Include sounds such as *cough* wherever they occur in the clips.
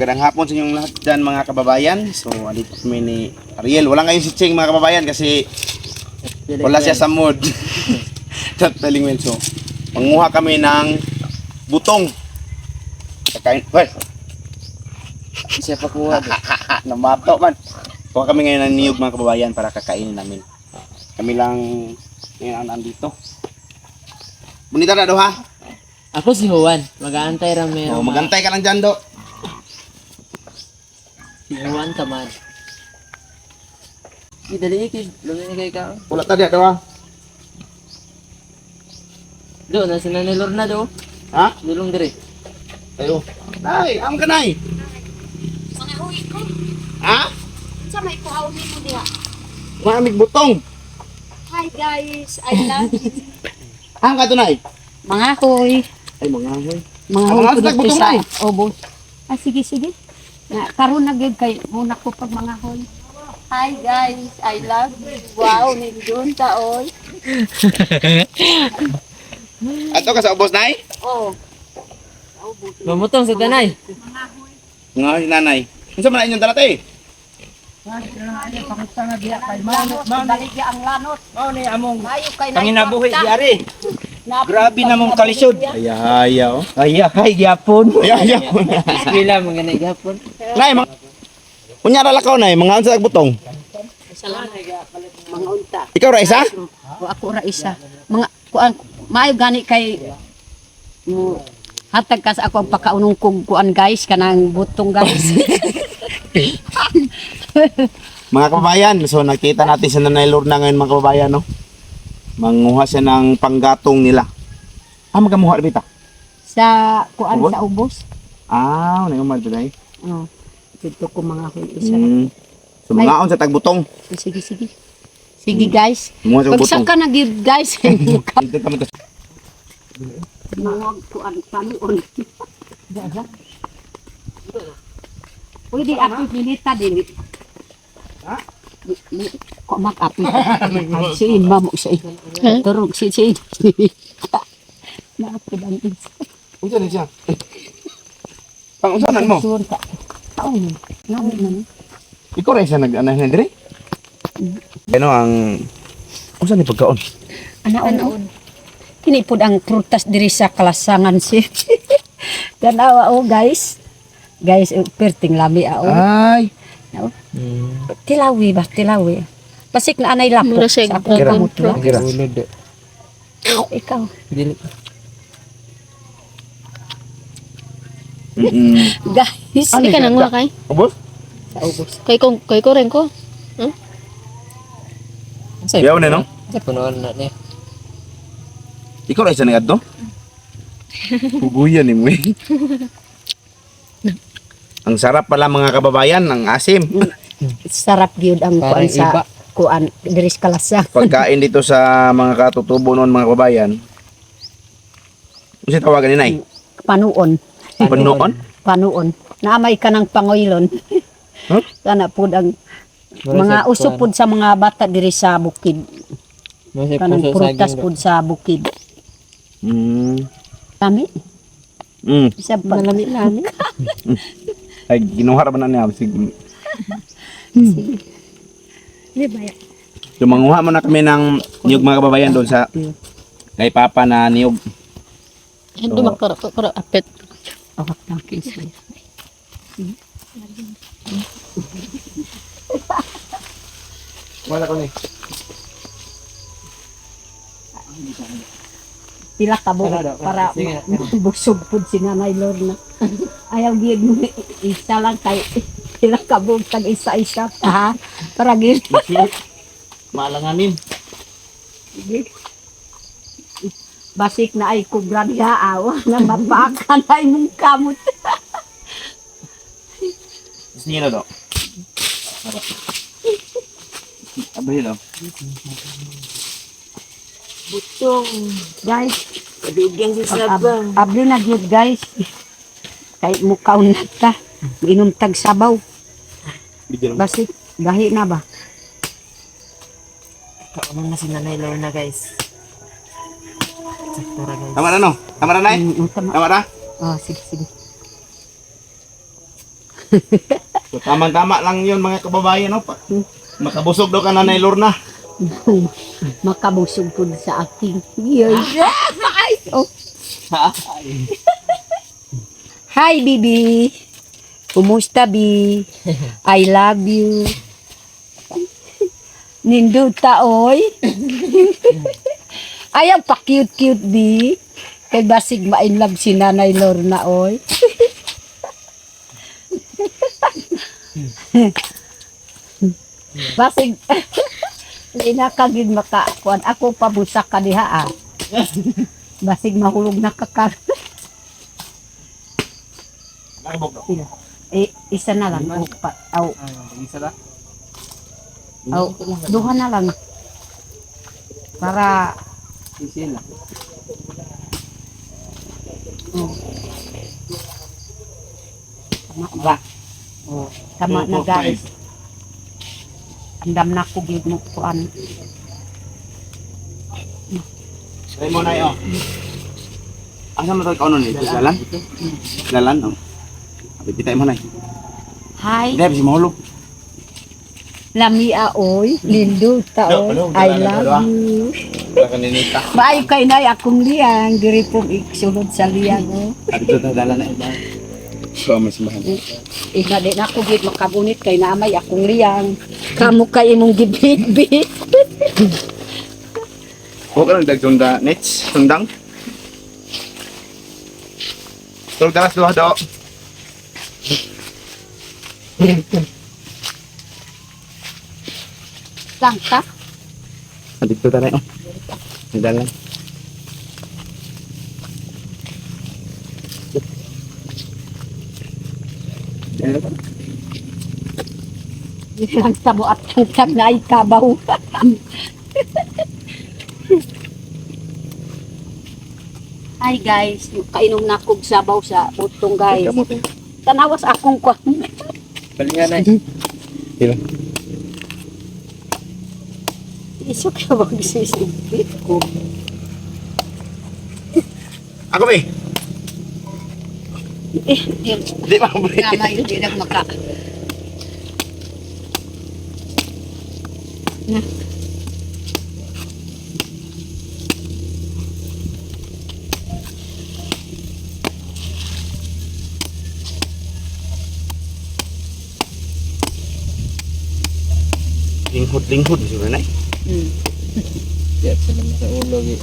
magandang hapon sa inyong lahat dyan mga kababayan. So, andito kami ni Ariel. Wala ngayon si Ching mga kababayan kasi wala siya sa mood. *laughs* Not feeling well. So, manguha kami ng butong. Kakain. Well, Siya pa kuha. namato *laughs* man. Kuha kami ngayon ng niyog mga kababayan para kakainin namin. Kami lang ngayon andito. Bonita na do ha? Ako si Juan. Mag-aantay ra may So, magantay ka lang dyan do. Si Juan tamad. Idali ikid. Lumin kay ka. Wala tadi do ha? Do, nasa na ni Lorna do. Ha? Dulong dire. Ayo. Nay, am ka nay. Mga huy ko. Ha? Sa may kuhaw mo diha. Maraming butong. Hi guys, I love you. *laughs* Ang ka to nay? Mga huy. Ay, mga hoy. Mga Ang huy mga ko dito butong sa na obo. Ah, sige, sige. Na, karon na gyud kay muna ko pag mga huy. Hi guys, I love you. Wow, nindun ta oy. *laughs* Ato ka sa ubos nay? Oh. Mamutong sa tanay. Nga si nanay. Unsa man na inyong dala tay? Baligya ang lanot. Mao ni among Mayo kay panginabuhi naipakta. diari. Grabe namong kalisod. Ay, haya oh. Ay ay gyapon. Ay, haya. Eskwela mga ganay gapon. nay, mga... Kunya ra lakaw nay, mga unsa butong? Mga unta. Ikaw ra isa? O ako ra isa. Mga kuan maayo gani kay mo hatag ka sa ako ang pakaunong kog kuan guys kanang butong guys. *laughs* Mga kababayan, so nakita natin sa Nanay Lorna ngayon mga kababayan, no? Manguha siya ng panggatong nila. Ah, magamuha rin bita. sa kuan Ubos? sa ubos. Ah, ano yung mga dulay? Oh. Dito ko mga huy isa. Hmm. So, mga on sa tagbutong. Sige sige. Sige guys. Manguha sa butong. *laughs* *laughs* ka na gyud guys. Dito kami to. Mga kuan panuon. *laughs* Daga. Pwede api pinita din. Ha? Kok mak api. Si imam mo si. Turog si si. Naapod ang isa. Unsa na siya? Pang unsanan mo? Suwan ka. Taon. Ngayon na no. Ikaw rin siya nag-anay na dire? Ano ang... Unsa ni pagkaon? Anaon. Kini pud ang prutas diri sa kalasangan si. Tanawa oh guys. Guys, eh, perting lami ah, oh. Ay! Tilawi ba? Tilawi. Pasik na anay lapok sa akong Kira. kamutla. Kira. Ulod. do. Ikaw. Dili. *laughs* Guys, Ano Hindi ka siya? kay? Ubos? sa ubos. Kay ko, kay ko rin ko. Say, Yaw na, no? Sa punuan na niya. Ikaw rin siya nag-adto? *laughs* Huguyan ni mo eh. Ang sarap pala mga kababayan, ang asim. Sarap gyud ang Parang kuan sa iba. kuan diri sa kalasang. Pagkain dito sa mga katutubo noon mga kababayan. Ano siya tawagan ni Nay? Panuon. Panuon? Panuon. Naamay ka ng pangoylon. Huh? *laughs* Sana pud ang mga sa uso kuan. pud sa mga bata diri sa bukid. Sa Kanang prutas pud sa bukid. Mm. Kami, Mm. isa pa. Malami-lami. *laughs* Ay, ginuha ra ba na niya? Sige. Di ba? ya? So, manguha mo na kami ng niyog mga kababayan doon sa kay Papa na niyog. Hindi makara kara apet. Awak ng kinsa. Wala ko ni. Pila ka daw? para busog pud si Nanay Lorna. Ayaw gyud mo isa lang kay pila ka buo tag isa-isa ha para gyud Malanganin. basik na ay kubra diha awa na mapaka na imong kamot. Gusto na do? Abay daw. Butong guys, Bigyan si Ab- abli na gyud guys. Kay mukaw na ta. Inom tag sabaw. Basik gahi na ba? Kaunang na si Nanay Lorna guys. Sakto ra guys. Tama na no? Tama na Nay? Mm, tama. Tama na? Oh, sige sige. So tamang-tama lang yun mga kababayan. No? Pa- Makabusog daw ka Nanay Lorna. *laughs* Makabusog po sa aking years. Ay, oh. *laughs* Hi, Bibi. Kumusta, Bi? *laughs* I love you. Ninduta, oy. Ayaw pa cute-cute, Bi. Kay basig ma-in love si Nanay Lorna, oy. basig Hindi na kagid makakuan. Ako pabusak ka diha ah. *laughs* Basig mahulog na kakar. eh, isa na lang. O, pa, aw, Isa ba? aw, duha na lang. Para, Sisil lang. oh. Tama ba? Oh, tama na guys. Andam na ko gid mo kuan. Try mo na yun. Asa mo ito kaunon eh? Dalan? Dalan, oh. Pipitay mo na eh. Hi, Hindi, kasi mahulog. Lamia oy, lindo ta oy. I love you. Maayo kay nay akong liyang diri pong iksulod sa liyang oh. Dito ta dalan na eh. So, may simbahan. Ina din ako gid makagunit kay namay akong liyang. Kamo kay imong gibit-bit. Huwag ka lang dagsunda nets, sundang. Tulog dalas duha do. Lang ta. Dito ta na oh. May dalan. Lang tabo at tangtag na ay kabaw. Hi guys, kainom na kog sabaw sa utong guys. Eh. Tanawas akong kwan. Balingan na. Hila. Isok ka bang sisipit ko. Ako ba eh? Eh, di, Di ba ba? namay di na maka. Na. Linghod-linghod siguro na eh. Hmm. Siap sa naman sa ulo. gi.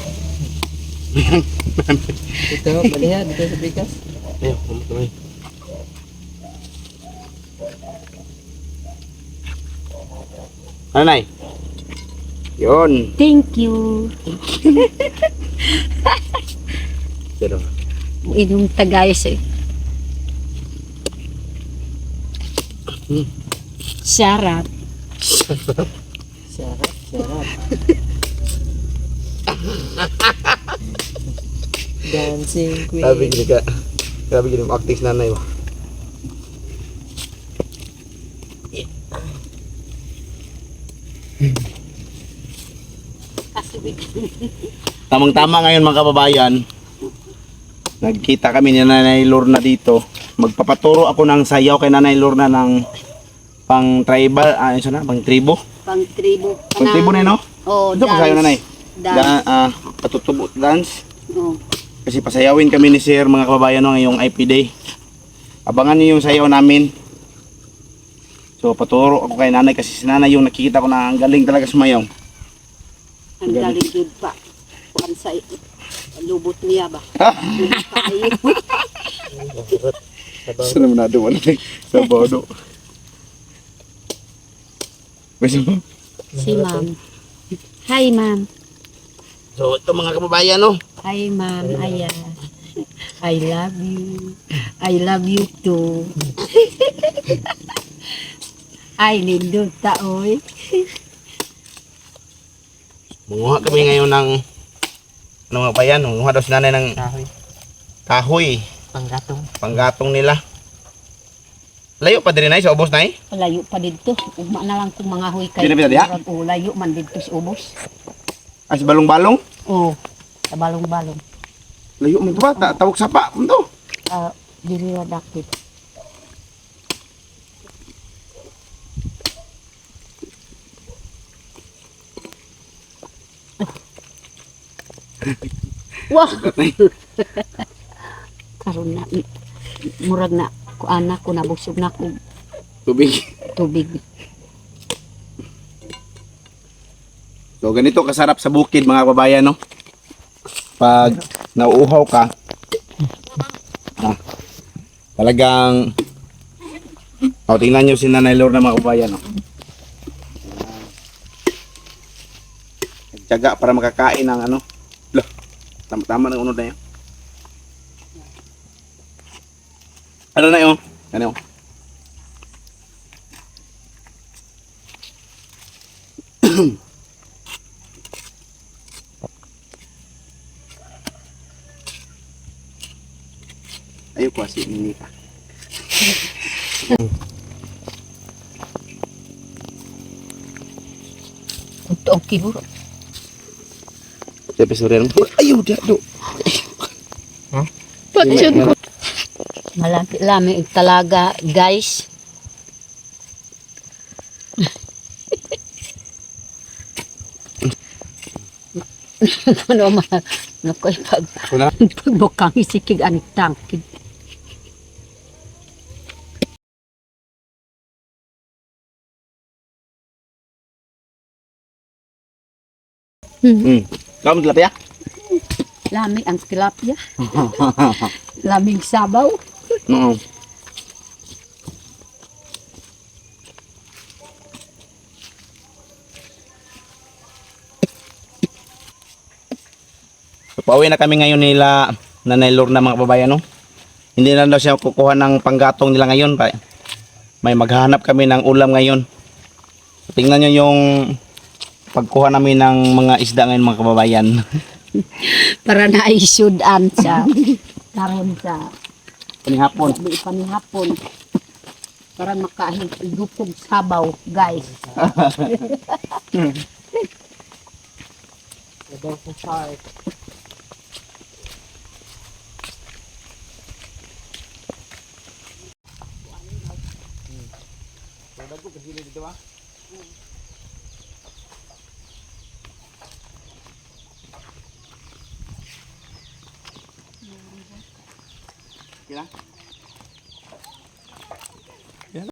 Ito, balihan. Dito sa bigas. Ayun, kumot kami. Ano nay? Yun. Thank you. Pero, Inom tagayos eh. Sarap. Sarap, sarap. Dancing queen. sabi gini ka. Sabi gini acting nanay mo. Tamang-tama ngayon mga kababayan. Nagkita kami ni Nanay Lorna dito. Magpapaturo ako ng sayaw kay Nanay Lorna ng pang tribal, ah, ano siya na, pang tribo. Pang tribo. Pang tribo na, no? Oh, Ito pa sayo nanay. Dance. Da, ah, patutubo dance. Oh. Kasi pasayawin kami ni Sir mga kababayan no, ngayong IP Day. Abangan niyo yung sayaw namin. So paturo ako kay nanay kasi si nanay yung nakikita ko na ang galing talaga sumayaw. Ang galing yun pa. Kuan sa lubot niya ba? *laughs* Sa naman na wala sa bodo. Basta mo. si ma'am. Hi ma'am. So ito mga kababayan no. Hi ma'am. Ayan. I love you. I love you too. *laughs* Ay, lindot ta, oy. Munguha kami ngayon ng ano mga bayan, munguha daw si nanay ng Kahoy. kahoy, Panggatong. panggatong nila. Layo pa din ay sa ubos na eh. Layo pa dito. Ugma na lang kung mga huy kay. Di na pita diha? Oh, layo man dito sa ubos. Ay, sa balong-balong. Oh, sa balong-balong. Layo mo ito ba? Ta tawag sapa. Ano to? Ah, dili ra dakit. Wah. *laughs* Karon na murag na ko anak ko nabusog na ko Tubig. tubig. So ganito kasarap sa bukid mga kababayan no. Pag nauuhaw ka, ah, talagang O, tingnan nyo si Nanay Lorna mga kababayan no. Nagtyaga para makakain ng ano. Lah, tama, tama ng unod na yun. Ano na yun? Ano yun? Ayaw ko kasi ini ka. Ito ang kiburo. Tapi sore Ayaw dia do. Pati siya ko. Malapit lami ang talaga, guys. ano ma nakoy pag Kuna. pagbukang isikig anik tangkid. Hmm. Kamu tilapia? Lami ang tilapia. *laughs* Lamig sabaw. Oo. So, pauwi na kami ngayon nila Nanay Lorna mga babayan no. Hindi na daw siya kukuha ng panggatong nila ngayon pa. May maghahanap kami ng ulam ngayon. So, tingnan nyo yung pagkuha namin ng mga isda ngayon mga kababayan. *laughs* Para na isudan sa *laughs* karon sa Panihapon. Di pa ni hapon. Para makahig igupog sabaw, guys. Sabaw sa shark. ¿verdad?